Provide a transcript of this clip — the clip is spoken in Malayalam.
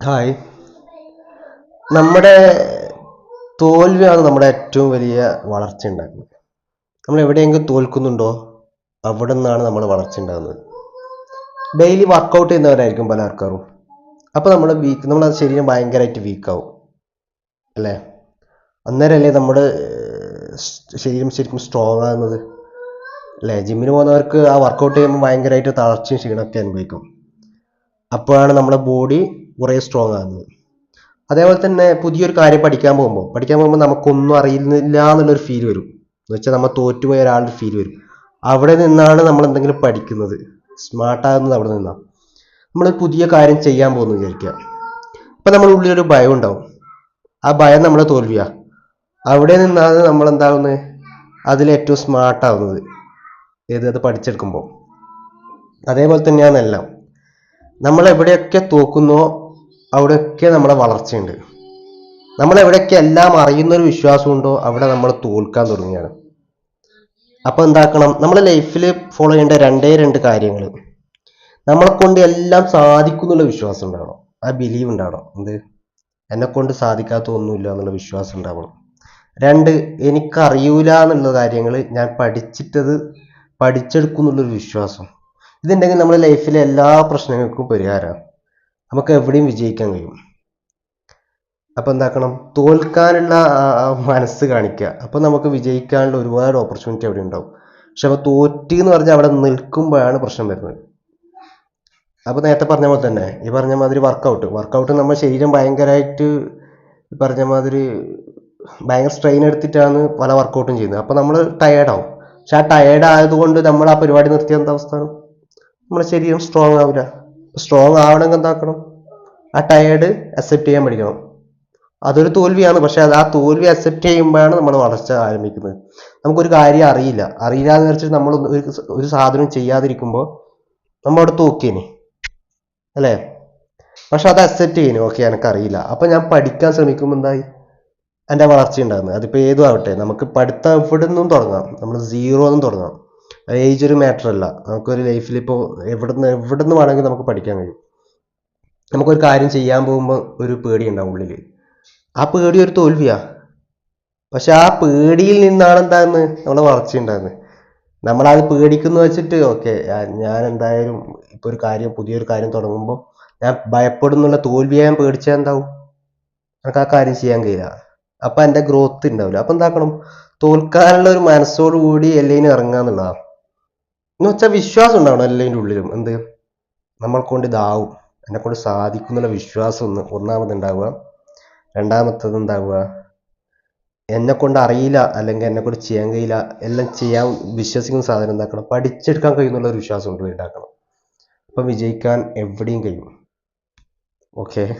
ഹായ്. നമ്മുടെ തോൽവിയാണ് നമ്മുടെ ഏറ്റവും വലിയ വളർച്ച ഉണ്ടാക്കുന്നത്. നമ്മൾ എവിടെയെങ്കിലും തോൽക്കുന്നുണ്ടോ അവിടെ നിന്നാണ് നമ്മൾ വളർച്ച ഉണ്ടാകുന്നത്. ഡെയിലി വർക്കൗട്ട് ചെയ്യുന്നവരായിരിക്കും പല ആൾക്കാരും. അപ്പോൾ നമ്മൾ വീക്ക് നമ്മൾ ശരീരം ഭയങ്കരമായിട്ട് വീക്കാവും അല്ലേ? അന്നേരമല്ലേ നമ്മുടെ ശരീരം ശരിക്കും സ്ട്രോങ് ആകുന്നത്. അല്ലേ? ജിമ്മിന് പോകുന്നവർക്ക് ആ വർക്കൗട്ട് ചെയ്യുമ്പോൾ ഭയങ്കരമായിട്ട് തളർച്ചയും ക്ഷീണമൊക്കെ അനുഭവിക്കും. അപ്പോഴാണ് നമ്മുടെ ബോഡി കുറേ സ്ട്രോങ് ആകുന്നത് അതേപോലെ തന്നെ പുതിയൊരു കാര്യം പഠിക്കാൻ പോകുമ്പോൾ പഠിക്കാൻ പോകുമ്പോൾ നമുക്കൊന്നും അറിയുന്നില്ല എന്നുള്ളൊരു ഫീൽ വരും. എന്ന് വെച്ചാൽ നമ്മൾ തോറ്റുപോയ ഒരാളുടെ ഫീൽ വരും. അവിടെ നിന്നാണ് നമ്മൾ എന്തെങ്കിലും പഠിക്കുന്നത്. സ്മാർട്ടാകുന്നത് അവിടെ നിന്നാണ് നമ്മൾ പുതിയ കാര്യം ചെയ്യാൻ പോകുന്നു വിചാരിക്കുക അപ്പം നമ്മുടെ ഉള്ളിലൊരു ഭയം ഉണ്ടാവും. ആ ഭയം നമ്മളെ തോൽവിയാ. അവിടെ നിന്നാണ് നമ്മൾ എന്താകുന്നത് അതിൽ ഏറ്റവും സ്മാർട്ടാവുന്നത് ഏത് അത് പഠിച്ചെടുക്കുമ്പോൾ അതേപോലെ തന്നെയാണ് എല്ലാം. നമ്മൾ എവിടെയൊക്കെ തോക്കുന്നോ അവിടെയൊക്കെ നമ്മളെ വളർച്ചയുണ്ട്. നമ്മൾ എവിടെയൊക്കെ എല്ലാം അറിയുന്ന ഒരു വിശ്വാസമുണ്ടോ അവിടെ നമ്മൾ തോൽക്കാൻ തുടങ്ങുകയാണ്. അപ്പോൾ എന്താക്കണം? നമ്മൾ ലൈഫിൽ ഫോളോ ചെയ്യേണ്ട രണ്ടേ രണ്ട് കാര്യങ്ങൾ നമ്മളെ കൊണ്ട് എല്ലാം സാധിക്കും എന്നുള്ള വിശ്വാസം ഉണ്ടാവണം. ആ ബിലീവ് ഉണ്ടാവണം. എന്ത്? എന്നെ കൊണ്ട് സാധിക്കാത്ത ഒന്നുമില്ല എന്നുള്ള വിശ്വാസം ഉണ്ടാവണം. രണ്ട് എനിക്കറിയൂല എന്നുള്ള കാര്യങ്ങൾ ഞാൻ പഠിച്ചിട്ടത് പഠിച്ചെടുക്കും എന്നുള്ളൊരു വിശ്വാസം. ഇതുണ്ടെങ്കിൽ നമ്മുടെ ലൈഫിലെ എല്ലാ പ്രശ്നങ്ങൾക്കും പരിഹാരമാണ് നമുക്ക് എവിടെയും വിജയിക്കാൻ കഴിയും. അപ്പോൾ എന്താക്കണം? തോൽക്കാനുള്ള മനസ്സ് കാണിക്കുക. അപ്പോൾ നമുക്ക് വിജയിക്കാനുള്ള ഒരുപാട് ഓപ്പർച്യൂണിറ്റി അവിടെ ഉണ്ടാവും. പക്ഷെ അപ്പോൾ തോറ്റി എന്ന് പറഞ്ഞാൽ അവിടെ നിൽക്കുമ്പോഴാണ് പ്രശ്നം വരുന്നത്. അപ്പോൾ നേരത്തെ പറഞ്ഞ പോലെ തന്നെ ഈ പറഞ്ഞ മാതിരി വർക്കൗട്ട് വർക്കൗട്ട് നമ്മുടെ ശരീരം ഭയങ്കരമായിട്ട് ഈ പറഞ്ഞ മാതിരി ഭയങ്കര സ്ട്രെയിൻ എടുത്തിട്ടാണ് പല വർക്കൗട്ടും ചെയ്യുന്നത്. അപ്പോൾ നമ്മൾ ടയേർഡാവും പക്ഷെ ആ ടയേർഡ് ആയതുകൊണ്ട് നമ്മൾ ആ പരിപാടി നിർത്തിയ എന്താ അവസ്ഥ? നമ്മുടെ ശരീരം സ്ട്രോങ് ആവില്ല സ്ട്രോങ് ആവണമെങ്കിൽ എന്താക്കണം? ആ ടയേർഡ് അക്സെപ്റ്റ് ചെയ്യാൻ പഠിക്കണം. അതൊരു തോൽവിയാണ്. പക്ഷെ അത് ആ തോൽവി അക്സെപ്റ്റ് ചെയ്യുമ്പോഴാണ് നമ്മൾ വളർച്ച ആരംഭിക്കുന്നത്. നമുക്കൊരു കാര്യം അറിയില്ല. അറിയില്ല എന്ന് വെച്ചിട്ട് നമ്മൾ ഒരു ഒരു സാധനം ചെയ്യാതിരിക്കുമ്പോൾ നമ്മൾ അവിടെ തോക്കിയേനെ അല്ലേ? പക്ഷെ അത് അക്സെപ്റ്റ് ചെയ്യുന്നു ഓക്കെ എനിക്കറിയില്ല. അപ്പം ഞാൻ പഠിക്കാൻ ശ്രമിക്കുമ്പോൾ എന്തായി? എന്റെ വളർച്ച ഉണ്ടാകുന്നത്. അതിപ്പോൾ ഏതും ആവട്ടെ. നമുക്ക് പഠിത്തം എവിടെ നിന്നും തുടങ്ങാം. നമ്മൾ സീറോ നിന്നും തുടങ്ങാം. ഏജ് ഒരു മാറ്റർ അല്ല. നമുക്കൊരു ലൈഫിൽ ഇപ്പോൾ എവിടുന്ന് നിന്ന് എവിടെ നിന്ന് വേണമെങ്കിൽ നമുക്ക് പഠിക്കാൻ കഴിയും. നമുക്കൊരു കാര്യം ചെയ്യാൻ പോകുമ്പോൾ ഒരു പേടി ഉണ്ടാവും ഉള്ളിൽ ആ പേടി ഒരു തോൽവിയാ. പക്ഷെ ആ പേടിയിൽ നിന്നാണ് എന്താന്ന് നമ്മളെ വളർച്ച ഉണ്ടാകുന്നത് നമ്മളത് പേടിക്കുന്നു വെച്ചിട്ട് ഓക്കെ ഞാൻ എന്തായാലും ഇപ്പോൾ ഒരു കാര്യം പുതിയൊരു കാര്യം തുടങ്ങുമ്പോൾ ഞാൻ ഭയപ്പെടുന്നുള്ള തോൽവിയെ ഞാൻ പേടിച്ചാൽ എന്താവും? എനിക്ക് ആ കാര്യം ചെയ്യാൻ കഴിയില്ല. അപ്പം എന്റെ ഗ്രോത്ത് ഉണ്ടാവില്ല. അപ്പം എന്താക്കണം? തോൽക്കാനുള്ള ഒരു മനസ്സോടു കൂടി എല്ലാത്തിനും ഇറങ്ങുക എന്നുള്ളതാണ് എന്ന് വെച്ചാൽ വിശ്വാസം ഉണ്ടാവണം എല്ലാതിന്റെ ഉള്ളിലും. എന്ത്? നമ്മൾ കൊണ്ട് ഇതാവും. എന്നെ കൊണ്ട് സാധിക്കും എന്നുള്ള വിശ്വാസം ഒന്ന് ഒന്നാമത് ഉണ്ടാവുക രണ്ടാമത്തത് ഉണ്ടാവുക എന്നെ കൊണ്ട് അറിയില്ല അല്ലെങ്കിൽ എന്നെ കൊണ്ട് ചെയ്യാൻ കഴിയില്ല എല്ലാം ചെയ്യാൻ വിശ്വസിക്കുന്ന സാധനം എന്താക്കണം? പഠിച്ചെടുക്കാൻ കഴിയുന്നുള്ള ഒരു വിശ്വാസം ഉണ്ട് ഉണ്ടാക്കണം. അപ്പം വിജയിക്കാൻ എവിടെയും കഴിയും. ഓക്കെ?